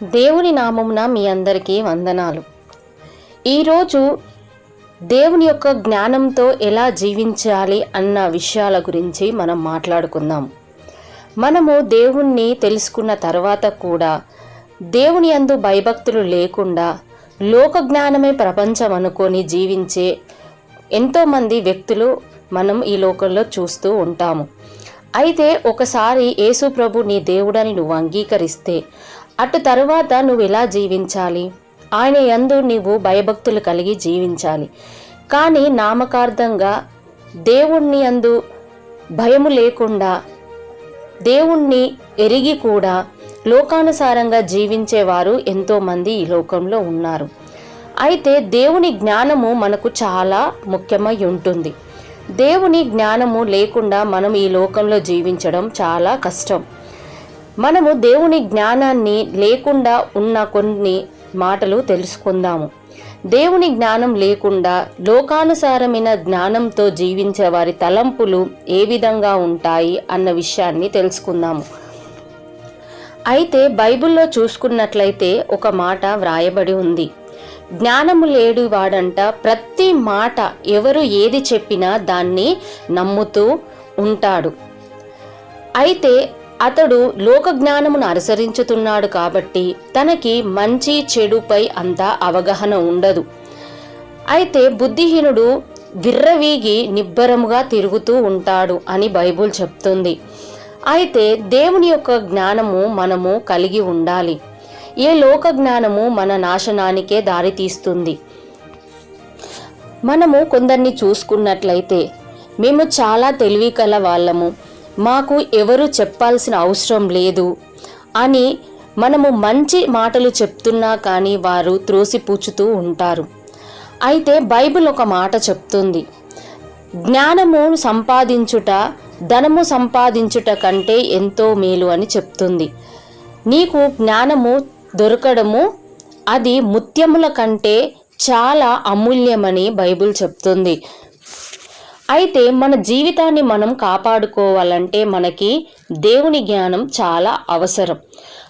దేవుని నామమున మీ అందరికీ వందనాలు. ఈరోజు దేవుని యొక్క జ్ఞానంతో ఎలా జీవించాలి అన్న విషయాల గురించి మనం మాట్లాడుకుందాం. మనము దేవుణ్ణి తెలుసుకున్న తర్వాత కూడా దేవుని అందు భయభక్తులు లేకుండా లోక జ్ఞానమే ప్రపంచం అనుకొని జీవించే ఎంతోమంది వ్యక్తులు మనం ఈ లోకంలో చూస్తూ ఉంటాము. అయితే ఒకసారి యేసు ప్రభు నీ దేవుడని నువ్వు అంగీకరిస్తే అటు తరువాత నువ్వు ఎలా జీవించాలి. ఆయన యందు నీవు భయభక్తులు కలిగి జీవించాలి. కానీ నామకార్థంగా దేవుణ్ణి అందు భయము లేకుండా దేవుణ్ణి ఎరిగి కూడా లోకానుసారంగా జీవించేవారు ఎంతోమంది ఈ లోకంలో ఉన్నారు. అయితే దేవుని జ్ఞానము మనకు చాలా ముఖ్యమై ఉంటుంది. దేవుని జ్ఞానము లేకుండా మనం ఈ లోకంలో జీవించడం చాలా కష్టం. మనము దేవుని జ్ఞానాన్ని లేకుండా ఉన్న కొన్ని మాటలు తెలుసుకుందాము. దేవుని జ్ఞానం లేకుండా లోకానుసారమైన జ్ఞానంతో జీవించే వారి తలంపులు ఏ విధంగా ఉంటాయి అన్న విషయాన్ని తెలుసుకుందాము. అయితే బైబిల్లో చూసుకున్నట్లయితే ఒక మాట వ్రాయబడి ఉంది. జ్ఞానము లేడు వాడంట ప్రతి మాట ఎవరు ఏది చెప్పినా దాన్ని నమ్ముతూ ఉంటాడు. అయితే అతడు లోక జ్ఞానమును అనుసరించుతున్నాడు కాబట్టి తనకి మంచి చెడుపై అంత అవగాహన ఉండదు. అయితే బుద్ధిహీనుడు విర్రవీగి నిబ్బరముగా తిరుగుతూ ఉంటాడు అని బైబుల్ చెప్తుంది. అయితే దేవుని యొక్క జ్ఞానము మనము కలిగి ఉండాలి. ఏ లోక జ్ఞానము మన నాశనానికే దారితీస్తుంది? మనము కొందరిని చూసుకున్నట్లయితే మేము చాలా తెలివి కల వాళ్ళము. మాకు ఎవరు చెప్పాల్సిన అవసరం లేదు అని మనము మంచి మాటలు చెప్తున్నా కానీ వారు త్రోసిపుచ్చుతూ ఉంటారు. అయితే బైబిల్ ఒక మాట చెప్తుంది. జ్ఞానము సంపాదించుట ధనము సంపాదించుట కంటే ఎంతో మేలు అని చెప్తుంది. నీకు జ్ఞానము దొరకడము అది ముత్యముల కంటే చాలా అమూల్యమని బైబిల్ చెప్తుంది. అయితే మన జీవితాన్ని మనం కాపాడుకోవాలంటే మనకి దేవుని జ్ఞానం చాలా అవసరం.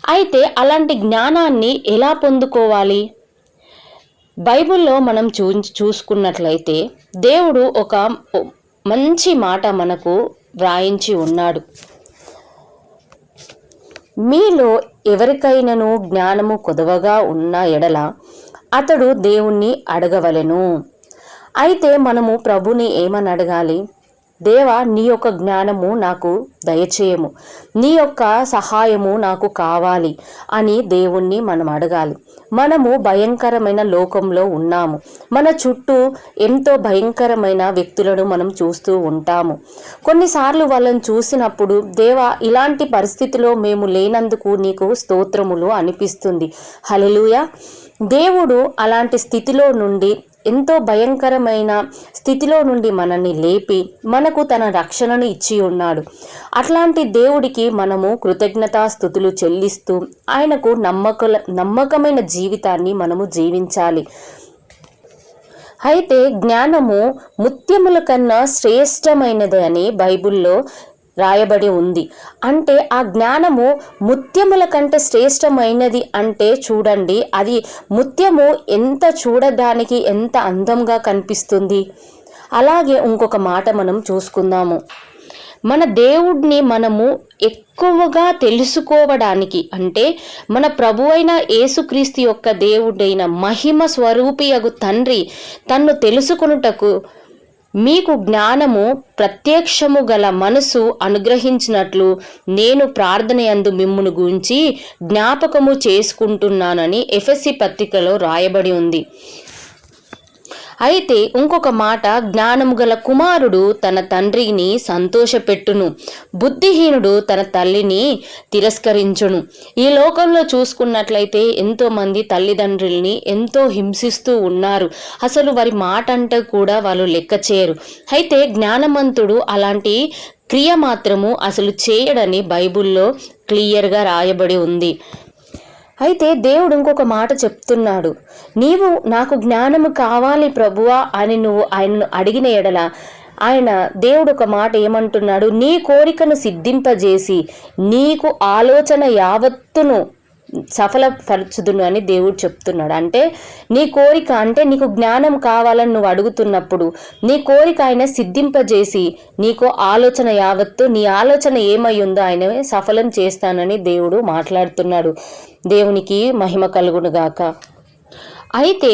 అయితే అలాంటి జ్ఞానాన్ని ఎలా పొందుకోవాలి? బైబిల్లో మనం చూ చూసుకున్నట్లయితే దేవుడు ఒక మంచి మాట మనకు వ్రాయించి ఉన్నాడు. మీలో ఎవరికైనాను జ్ఞానము కొదవగా ఉన్న ఎడల అతడు దేవుణ్ణి అడగవలెను. అయితే మనము ప్రభుని ఏమని అడగాలి? దేవా నీ యొక్క జ్ఞానము నాకు దయచేయము. నీ యొక్క సహాయము నాకు కావాలి అని దేవుణ్ణి మనం అడగాలి. మనము భయంకరమైన లోకంలో ఉన్నాము. మన చుట్టూ ఎంతో భయంకరమైన వ్యక్తులను మనం చూస్తూ ఉంటాము. కొన్నిసార్లు వాళ్ళని చూసినప్పుడు దేవా ఇలాంటి పరిస్థితిలో మేము లేనందుకు నీకు స్తోత్రములు అనిపిస్తుంది. హలలుయా దేవుడు అలాంటి స్థితిలో నుండి ఎంతో భయంకరమైన స్థితిలో నుండి మనల్ని లేపి మనకు తన రక్షణను ఇచ్చి ఉన్నాడు. అట్లాంటి దేవుడికి మనము కృతజ్ఞతాస్థుతులు చెల్లిస్తూ ఆయనకు నమ్మక నమ్మకమైన జీవితాన్ని మనము జీవించాలి. అయితే జ్ఞానము ముత్యముల కన్నా శ్రేష్టమైనది అని బైబిల్లో రాయబడి ఉంది. అంటే ఆ జ్ఞానము ముత్యముల కంటే శ్రేష్టమైనది అంటే చూడండి అది ముత్యము ఎంత చూడడానికి ఎంత అందంగా కనిపిస్తుంది. అలాగే ఇంకొక మాట మనం చూసుకుందాము. మన దేవుడిని మనము ఎక్కువగా తెలుసుకోవడానికి అంటే మన ప్రభు అయిన యేసుక్రీస్తు యొక్క దేవుడైన మహిమ స్వరూపియగు తండ్రి తన్ను తెలుసుకొనుటకు మీకు జ్ఞానము ప్రత్యక్షము గల మనసు అనుగ్రహించినట్లు నేను ప్రార్థనయందు మిమ్మును గురించి జ్ఞాపకము చేసుకుంటున్నానని ఎఫ్ఎస్సి పత్రికలో రాయబడి ఉంది. అయితే ఇంకొక మాట జ్ఞానము గల కుమారుడు తన తండ్రిని సంతోషపెట్టును. బుద్ధిహీనుడు తన తల్లిని తిరస్కరించును. ఈ లోకంలో చూసుకున్నట్లయితే ఎంతోమంది తల్లిదండ్రుల్ని ఎంతో హింసిస్తూ ఉన్నారు. అసలు వారి మాట అంటే కూడా వాళ్ళు లెక్క చేయరు. అయితే జ్ఞానవంతుడు అలాంటి క్రియ మాత్రము అసలు చేయడని బైబిల్లో క్లియర్గా రాయబడి ఉంది. అయితే దేవుడు ఇంకొక మాట చెప్తున్నాడు. నీవు నాకు జ్ఞానము కావాలి ప్రభువా అని నువ్వు ఆయనను అడిగిన ఎడల ఆయన దేవుడు ఒక మాట ఏమంటున్నాడు? నీ కోరికను సిద్ధింపజేసి నీకు ఆలోచన యావత్తును సఫలపరచుదును అని దేవుడు చెప్తున్నాడు. అంటే నీ కోరిక అంటే నీకు జ్ఞానం కావాలని నువ్వు అడుగుతున్నప్పుడు నీ కోరిక ఆయన సిద్ధింపజేసి నీకు ఆలోచన యావత్తు నీ ఆలోచన ఏమై ఉందో ఆయన సఫలం చేస్తానని దేవుడు మాట్లాడుతున్నాడు. దేవునికి మహిమ కలుగునుగాక అయితే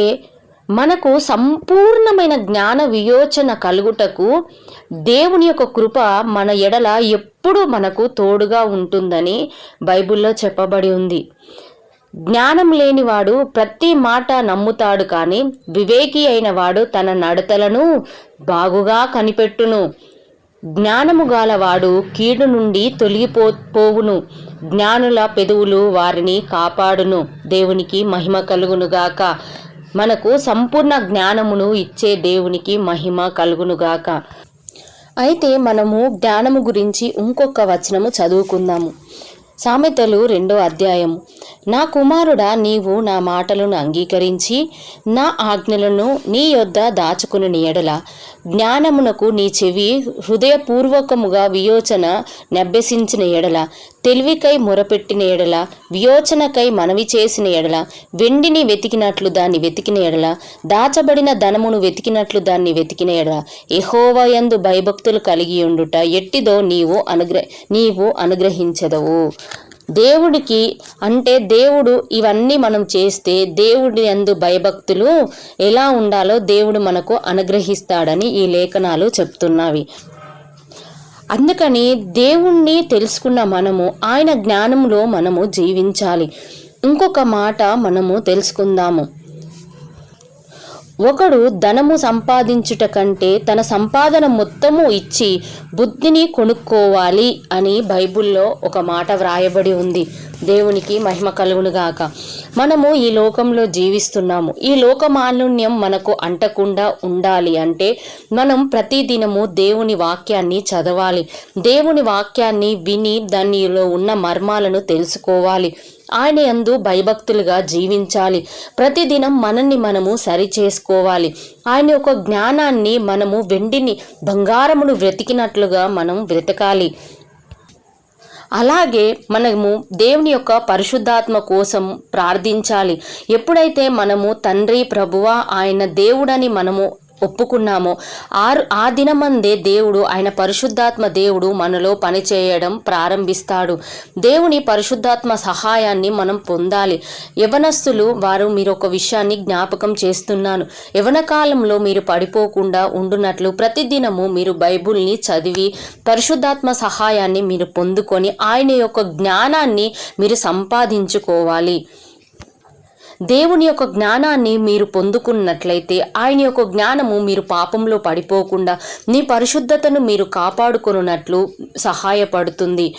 మనకు సంపూర్ణమైన జ్ఞాన వియోచన కలుగుటకు దేవుని యొక్క కృప మన ఎడల ఎప్పుడు మనకు తోడుగా ఉంటుందని బైబిల్లో చెప్పబడి ఉంది. జ్ఞానం లేనివాడు ప్రతి మాట నమ్ముతాడు కానీ వివేకి అయిన వాడు తన నడతలను బాగుగా కనిపెట్టును. జ్ఞానము గాలవాడు కీడు నుండి తొలగిపో పోవును. జ్ఞానుల పెదవులు వారిని కాపాడును. దేవునికి మహిమ కలుగునుగాక. మనకు సంపూర్ణ జ్ఞానమును ఇచ్చే దేవునికి మహిమ కలుగునుగాక. అయితే మనము జ్ఞానము గురించి ఇంకొక వచనము చదువుకుందాము. సామెతలు రెండో అధ్యాయం నా కుమారుడా నీవు నా మాటలను అంగీకరించి నా ఆజ్ఞలను నీ యొద్ద దాచుకుని ఎడల జ్ఞానమునకు నీ చెవి హృదయపూర్వకముగా వియోచన నెబ్బెసించిన ఎడల తెలివికై మొరపెట్టిన ఎడల వియోచనకై మనవి చేసిన ఎడల వెండిని వెతికినట్లు దాన్ని వెతికిన ఎడల దాచబడిన ధనమును వెతికినట్లు దాన్ని వెతికిన ఎడల ఎహోవయందు భయభక్తులు కలిగి ఉండుట ఎట్టిదో నీవు అనుగ్ర నీవు అనుగ్రహించదవు. దేవుడికి అంటే దేవుడు ఇవన్నీ మనం చేస్తే దేవుడి అందు భయభక్తులు ఎలా ఉండాలో దేవుడు మనకు అనుగ్రహిస్తాడని ఈ లేఖనాలు చెప్తున్నవి. అందుకని దేవుణ్ణి తెలుసుకున్న మనము ఆయన జ్ఞానంలో మనము జీవించాలి. ఇంకొక మాట మనము తెలుసుకుందాము. ఒకడు ధనము సంపాదించుట కంటే తన సంపాదన మొత్తము ఇచ్చి బుద్ధిని కొనుక్కోవాలి అని బైబుల్లో ఒక మాట వ్రాయబడి ఉంది. దేవునికి మహిమ కలుగునుగాక. మనము ఈ లోకంలో జీవిస్తున్నాము. ఈ లోకమాలిన్యం మనకు అంటకుండా ఉండాలి అంటే మనం ప్రతిదినము దేవుని వాక్యాన్ని చదవాలి. దేవుని వాక్యాన్ని విని దానిలో ఉన్న మర్మాలను తెలుసుకోవాలి. ఆయన యందు భయభక్తులుగా జీవించాలి. ప్రతిదినం మనల్ని మనము సరి చేసుకోవాలి ఆయన యొక్క జ్ఞానాన్ని మనము వెండిని బంగారమును వెతికినట్లుగా మనం వెతకాలి. అలాగే మనము దేవుని యొక్క పరిశుద్ధాత్మ కోసం ప్రార్థించాలి. ఎప్పుడైతే మనము తండ్రి ప్రభువా ఆయన దేవుడని మనము ఒప్పుకున్నామో. ఆరు ఆ దినమందే దేవుడు ఆయన పరిశుద్ధాత్మ దేవుడు మనలో పనిచేయడం ప్రారంభిస్తాడు. దేవుని పరిశుద్ధాత్మ సహాయాన్ని మనం పొందాలి. యవనస్తులు వారు మీరు ఒక విషయాన్ని జ్ఞాపకం చేస్తున్నాను. యవన కాలంలో మీరు పడిపోకుండా ఉండునట్లు ప్రతిదినము మీరు బైబుల్ని చదివి పరిశుద్ధాత్మ సహాయాన్ని మీరు పొందుకొని ఆయన యొక్క జ్ఞానాన్ని మీరు సంపాదించుకోవాలి. దేవుని యొక్క జ్ఞానాన్ని మీరు పొందుకున్నట్లయితే ఆయన యొక్క జ్ఞానము మీరు పాపంలో పడిపోకుండా నీ పరిశుద్ధతను మీరు కాపాడుకున్నట్లు సహాయపడుతుంది.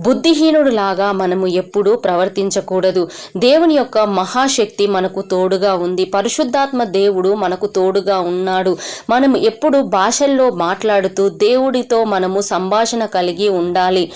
బుద్ధిహీనుడులాగా మనము ఎప్పుడూ ప్రవర్తించకూడదు. దేవుని యొక్క మహాశక్తి మనకు తోడుగా ఉంది. పరిశుద్ధాత్మ దేవుడు మనకు తోడుగా ఉన్నాడు. మనం ఎప్పుడు భాషల్లో మాట్లాడుతూ దేవుడితో మనము సంభాషణ కలిగి ఉండాలి.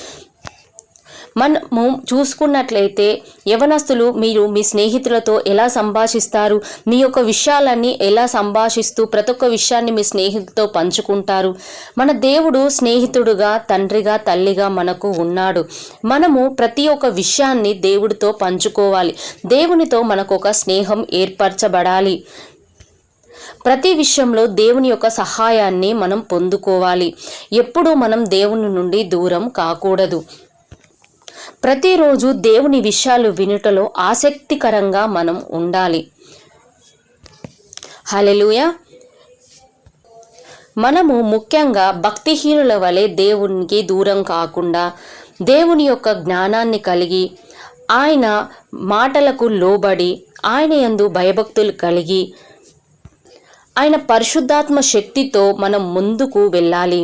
మనము చూసుకున్నట్లయితే యవనస్తులు మీరు మీ స్నేహితులతో ఎలా సంభాషిస్తారు? మీ యొక్క విషయాలన్నీ ఎలా సంభాషిస్తూ ప్రతి ఒక్క విషయాన్ని మీ స్నేహితులతో పంచుకుంటారు? మన దేవుడు స్నేహితుడుగా తండ్రిగా తల్లిగా మనకు ఉన్నాడు. మనము ప్రతి ఒక్క విషయాన్ని దేవుడితో పంచుకోవాలి. దేవునితో మనకు ఒక స్నేహం ఏర్పరచబడాలి. ప్రతి విషయంలో దేవుని యొక్క సహాయాన్ని మనం పొందుకోవాలి. ఎప్పుడూ మనం దేవుని నుండి దూరం కాకూడదు. ప్రతిరోజు దేవుని విషయాలు వినుటలో ఆసక్తికరంగా మనం ఉండాలి. హలెలుయ మనము ముఖ్యంగా భక్తిహీనుల వలె దేవునికి దూరం కాకుండా దేవుని యొక్క జ్ఞానాన్ని కలిగి ఆయన మాటలకు లోబడి ఆయన యందు భయభక్తులు కలిగి ఆయన పరిశుద్ధాత్మ శక్తితో మనం ముందుకు వెళ్ళాలి.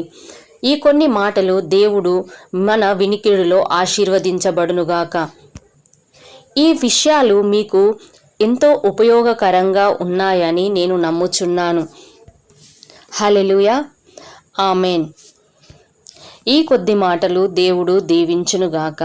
ఈ కొన్ని మాటలు దేవుడు మన వినికిడిలో ఆశీర్వదించబడునుగాక. ఈ విషయాలు మీకు ఎంతో ఉపయోగకరంగా ఉన్నాయని నేను నమ్ముచున్నాను. Hallelujah amen. ఈ కొద్ది మాటలు దేవుడు దీవించునుగాక.